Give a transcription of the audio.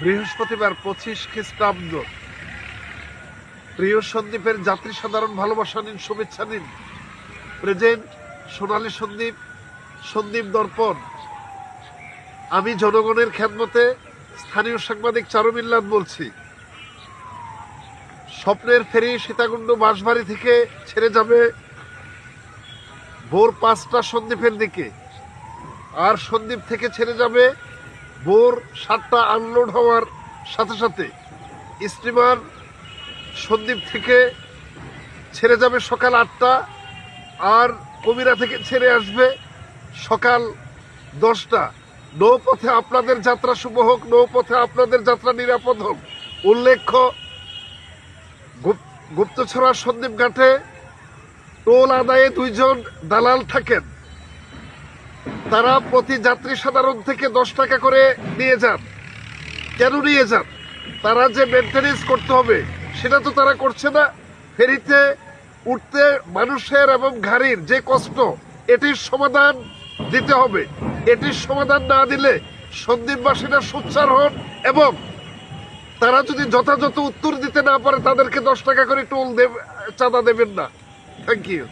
বৃহস্পতিবার পঁচিশ খ্রিস্টাব্দ। প্রিয় সন্দীপের যাত্রী সাধারণ ভালোবাসা নিন, শুভেচ্ছা নিন। প্রেজেন্ট সোনালী সন্দীপ সন্দীপ দর্পণ। আমি জনগণের খেদমতে স্থানীয় সাংবাদিক চারুমিল্লাদ বলছি। স্বপ্নের ফেরি সীতাকুণ্ড বাঁশবাড়ি থেকে ছেড়ে যাবে ভোর পাঁচটা সন্দ্বীপের দিকে। আর সন্দ্বীপ থেকে ছেড়ে যাবে ভোর সাতটা আনলোড হওয়ার সাথে সাথে স্টিমার সন্দ্বীপ থেকে ছেড়ে যাবে সকাল আটটা আর কবিরা থেকে ছেড়ে আসবে সকাল দশটা। নৌপথে আপনাদের যাত্রা শুভ হোক, নৌপথে আপনাদের যাত্রা নিরাপদ হোক। উল্লেখ্য গুপ- গুপ্তছড়া সন্দ্বীপ ঘাটে টোল আদায়ে দুইজন দালাল থাকেন। তারা প্রতি যাত্রী সাধারণ থেকে দশ টাকা করে নিয়ে যান। কেন নিয়ে যান? তারা যে মেনটেনেন্স করতে হবে, সেটা তো তারা করছে না। ফেরিতে উঠতে মানুষের এবং গাড়ির যে কষ্ট, এটির সমাধান দিতে হবে। এটির সমাধান না দিলে সন্দীপবাসীরা সোচ্চার হন এবং তারা যদি যথাযথ উত্তর দিতে না পারে, তাদেরকে দশ টাকা করে টোল দেব, চাঁদা দেবেন না। Thank you